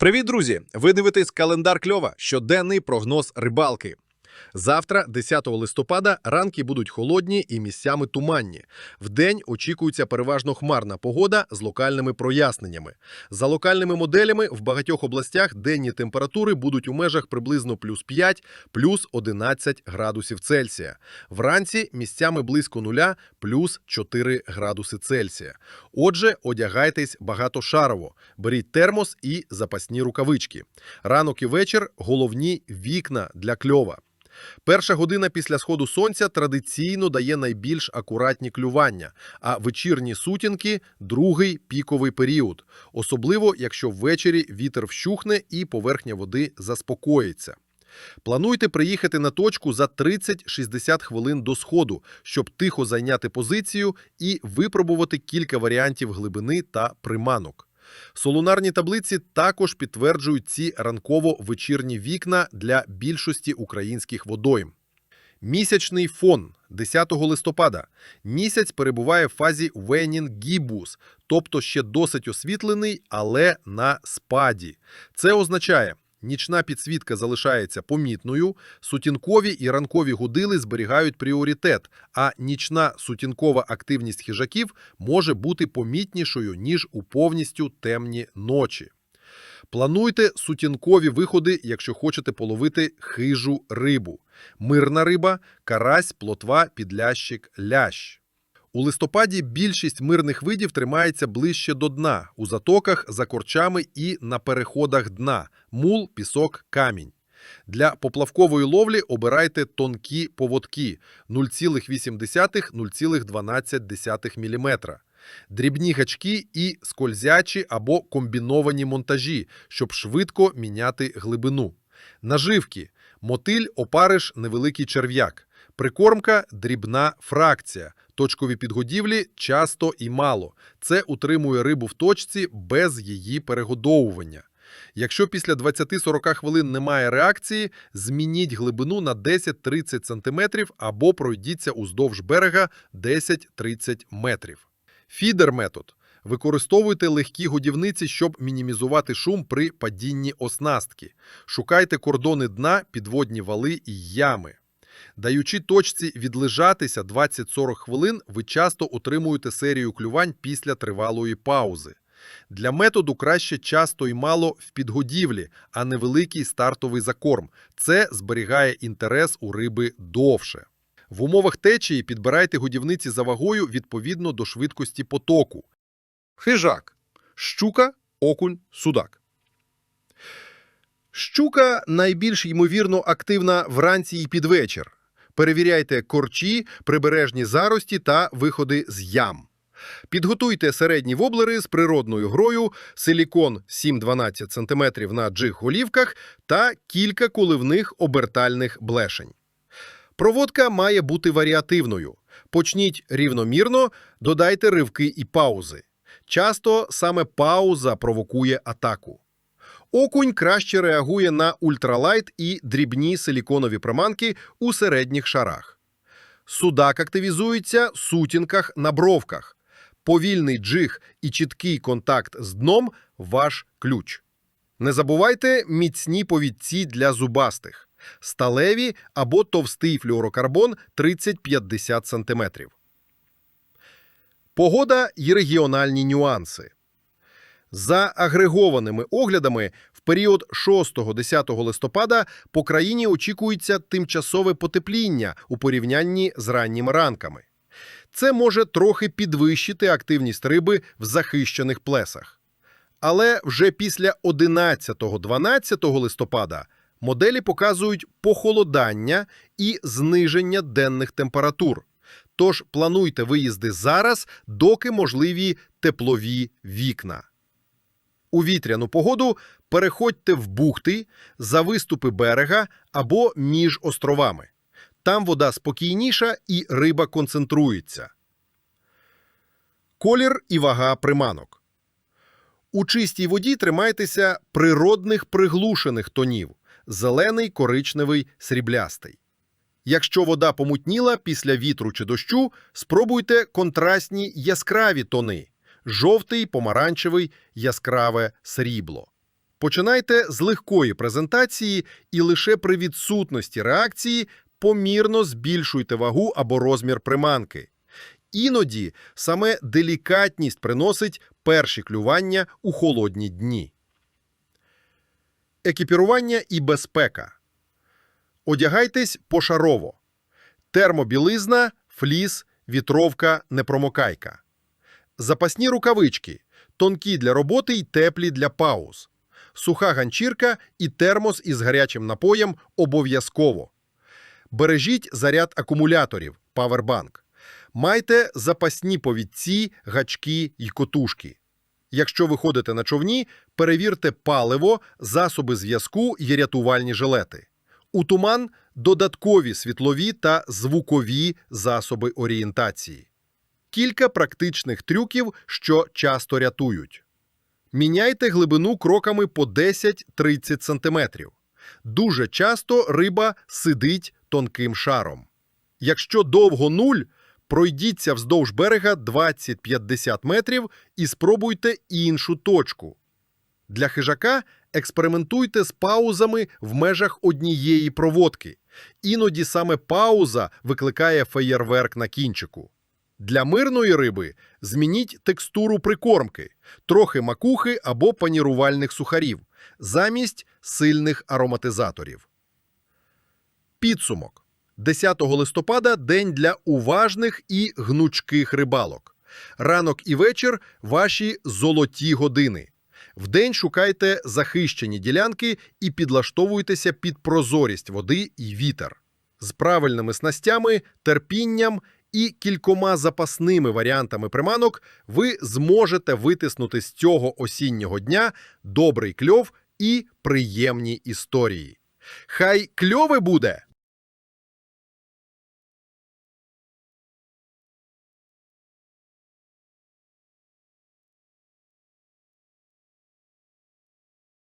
Привіт, друзі! Ви дивитесь календар кльова, щоденний прогноз рибалки. Завтра, 10 листопада, ранки будуть холодні і місцями туманні. Вдень очікується переважно хмарна погода з локальними проясненнями. За локальними моделями в багатьох областях денні температури будуть у межах приблизно плюс 5, плюс 11 градусів Цельсія. Вранці місцями близько нуля, плюс 4 градуси Цельсія. Отже, одягайтесь багатошарово, беріть термос і запасні рукавички. Ранок і вечір головні вікна для кльова. Перша година після сходу сонця традиційно дає найбільш акуратні клювання, а вечірні сутінки другий піковий період, особливо якщо ввечері вітер вщухне і поверхня води заспокоїться. Плануйте приїхати на точку за 30-60 хвилин до сходу, щоб тихо зайняти позицію і випробувати кілька варіантів глибини та приманок. Солунарні таблиці також підтверджують ці ранково-вечірні вікна для більшості українських водойм. Місячний фон 10 листопада. Місяць перебуває в фазі Венін-Гібус, тобто ще досить освітлений, але на спаді. Це означає, нічна підсвітка залишається помітною, сутінкові і ранкові годили зберігають пріоритет, а нічна сутінкова активність хижаків може бути помітнішою, ніж у повністю темні ночі. Плануйте сутінкові виходи, якщо хочете половити хижу рибу. Мирна риба, карась, плотва, підлящик, лящ. У листопаді більшість мирних видів тримається ближче до дна, у затоках, за корчами і на переходах дна мул, пісок, камінь. Для поплавкової ловлі обирайте тонкі поводки 0,8-0,12 мм. Дрібні гачки і скользячі або комбіновані монтажі, щоб швидко міняти глибину. Наживки мотиль, опариш, невеликий черв'як. Прикормка дрібна фракція. Точкові підгодівлі часто і мало. Це утримує рибу в точці без її перегодовування. Якщо після 20-40 хвилин немає реакції, змініть глибину на 10-30 см або пройдіться уздовж берега 10-30 метрів. Фідер метод. Використовуйте легкі годівниці, щоб мінімізувати шум при падінні оснастки. Шукайте кордони дна, підводні вали і ями. Даючи точці відлежатися 20-40 хвилин, ви часто отримуєте серію клювань після тривалої паузи. Для методу краще часто і мало в підгодівлі, а не великий стартовий закорм. Це зберігає інтерес у риби довше. В умовах течії підбирайте годівниці за вагою відповідно до швидкості потоку. Хижак. Щука, окунь, судак. Щука найбільш ймовірно активна вранці і під вечір. Перевіряйте корчі, прибережні зарості та виходи з ям. Підготуйте середні воблери з природною грою, силікон 7-12 см на джиг-голівках та кілька коливних обертальних блешень. Проводка має бути варіативною. Почніть рівномірно, додайте ривки і паузи. Часто саме пауза провокує атаку. Окунь краще реагує на ультралайт і дрібні силіконові приманки у середніх шарах. Судак активізується сутінках на бровках. Повільний джиг і чіткий контакт з дном – ваш ключ. Не забувайте міцні повідці для зубастих. Сталеві або товстий флюорокарбон 30-50 см. Погода і регіональні нюанси. За агрегованими оглядами, в період 6-10 листопада по країні очікується тимчасове потепління у порівнянні з ранніми ранками. Це може трохи підвищити активність риби в захищених плесах. Але вже після 11-12 листопада моделі показують похолодання і зниження денних температур. Тож плануйте виїзди зараз, доки можливі теплові вікна. У вітряну погоду переходьте в бухти, за виступи берега або між островами. Там вода спокійніша і риба концентрується. Колір і вага приманок. У чистій воді тримайтеся природних приглушених тонів зелений, коричневий, сріблястий. Якщо вода помутніла після вітру чи дощу, спробуйте контрастні яскраві тони жовтий, помаранчевий, яскраве срібло. Починайте з легкої презентації і лише при відсутності реакції помірно збільшуйте вагу або розмір приманки. Іноді саме делікатність приносить перші клювання у холодні дні. Екіпірування і безпека. Одягайтесь пошарово. Термобілизна, фліс, вітровка, непромокайка. Запасні рукавички. Тонкі для роботи й теплі для пауз. Суха ганчірка і термос із гарячим напоєм обов'язково. Бережіть заряд акумуляторів Powerbank. Майте запасні повідці, гачки й котушки. Якщо ви ходите на човні, перевірте паливо, засоби зв'язку й рятувальні жилети. У туман додаткові світлові та звукові засоби орієнтації. Кілька практичних трюків, що часто рятують. Міняйте глибину кроками по 10-30 см. Дуже часто риба сидить тонким шаром. Якщо довго нуль, пройдіться вздовж берега 20-50 метрів і спробуйте іншу точку. Для хижака експериментуйте з паузами в межах однієї проводки. Іноді саме пауза викликає феєрверк на кінчику. Для мирної риби змініть текстуру прикормки, трохи макухи або панірувальних сухарів, замість сильних ароматизаторів. Підсумок. 10 листопада – день для уважних і гнучких рибалок. Ранок і вечір – ваші золоті години. Вдень шукайте захищені ділянки і підлаштовуйтеся під прозорість води і вітер. З правильними снастями, терпінням і кількома запасними варіантами приманок ви зможете витиснути з цього осіннього дня добрий кльов і приємні історії. Хай кльове буде!